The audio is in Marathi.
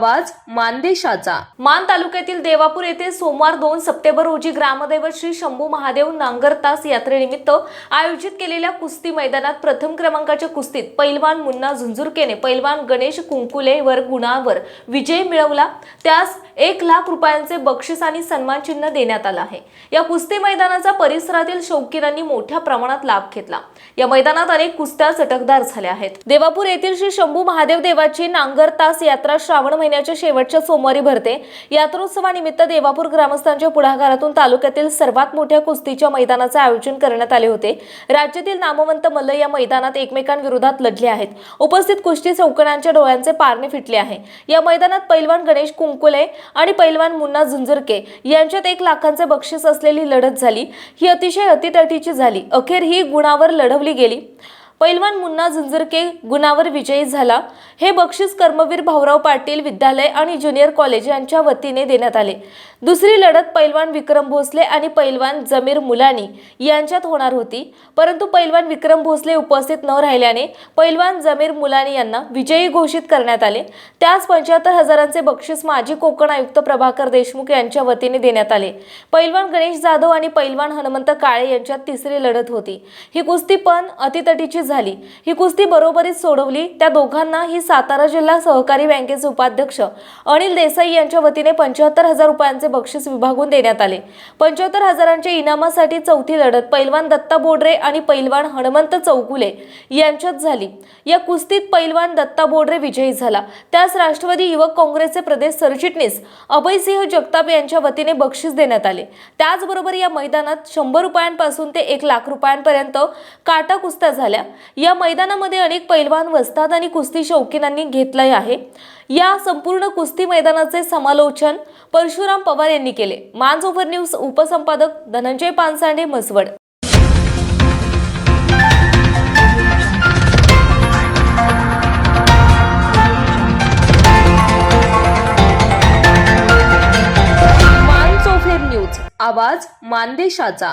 आवाज मानदेशाचा. मान तालुक्यातील देवापूर येथे सोमवार दोन सप्टेंबर रोजी ग्रामदैवत श्री शंभू महादेव नांगरतास यात्रेनिमित्त आयोजित केलेल्या कुस्ती मैदानात प्रथम क्रमांकाच्या कुस्तीत पैलवान मुन्ना झुंझुरकेने पैलवान गणेश कुंकुलेवर गुणावर विजय मिळवला. त्यास एक लाख रुपयांचे बक्षीस आणि सन्मान चिन्ह देण्यात आलं आहे. या कुस्ती मैदानाचा परिसरातील शौकीनांनी मोठ्या प्रमाणात लाभ घेतला. या मैदानात अनेक कुस्त्या चटकदार झाल्या आहेत. देवापूर येथील श्री शंभू महादेव देवाची नांगर तास यात्रा श्रावण महिन्यात महिन्याच्या शेवटच्या सोमवारी भरते. यात्रोत्सवानिमित्त देवापूर ग्रामस्थांच्या पुढाकारातून तालुक्यातील सर्वात मोठ्या कुस्तीच्या मैदानाचे आयोजन करण्यात आले होते. राज्यातील नामवंत मल्ल या मैदानात एकमेकांविरोधात लढले आहेत. उपस्थित कुस्ती चौकण्यांच्या डोळ्यांचे पारणे फिटले आहे. या मैदानात पैलवान गणेश कुंकुले आणि पैलवान मुन्ना झुंझुरके यांच्यात एक लाखांचे बक्षीस असलेली लढत झाली. ही अतिशय अतितटीची झाली. अखेर ही गुणावर लढवली गेली. पैलवान मुन्ना झुंझुरके गुणावर विजयी झाला. हे बक्षीस कर्मवीर भाऊराव पाटील विद्यालय आणि ज्युनियर कॉलेज यांच्या वतीने देण्यात आले. दुसरी लढत पैलवान विक्रम भोसले आणि पैलवान जमीर मुलानी यांच्यात होणार होती. परंतु पैलवान विक्रम भोसले उपस्थित न राहिल्याने पैलवान जमीर मुलानी यांना विजयी घोषित करण्यात आले. त्याच पंच्याहत्तर हजारांचे बक्षीस माजी कोकण आयुक्त प्रभाकर देशमुख यांच्या वतीने देण्यात आले. पैलवान गणेश जाधव आणि पैलवान हनुमंत काळे यांच्यात तिसरी लढत होती. ही कुस्ती पण अतितटीची झाली. ही कुस्ती बरोबरीत सोडवली. त्या दोघांना ही सातारा जिल्हा सहकारी बँकेचे उपाध्यक्ष अनिल देसाई यांच्या वतीने पंच्याहत्तर हजार रुपयांचे बक्षीस विभागून देण्यात आले. पंच्याहत्तर हजारांच्या इनामासाठी चौथी लढत पैलवान दत्ता बोडरे आणि पैलवान हनुमंत चौगुले यांच्यात झाली. या कुस्तीत पैलवान दत्ता बोडरे विजयी झाला. त्यास राष्ट्रवादी युवक काँग्रेसचे प्रदेश सरचिटणीस अभयसिंह जगताप यांच्या वतीने बक्षीस देण्यात आले. त्याचबरोबर या मैदानात शंभर रुपयांपासून ते एक लाख रुपयांपर्यंत काटा कुस्त्या झाल्या. या मैदानामध्ये अनेक पैलवान वस्ताद आणि कुस्ती शौकीनांनी घेतले आहे. या संपूर्ण कुस्ती मैदानाचे समालोचन परशुराम पवार यांनी केले. मानसोफर न्यूज उपसंपादक धनंजय पानसांडे म्हसवड. न्यूज आवाज मानदेशाचा.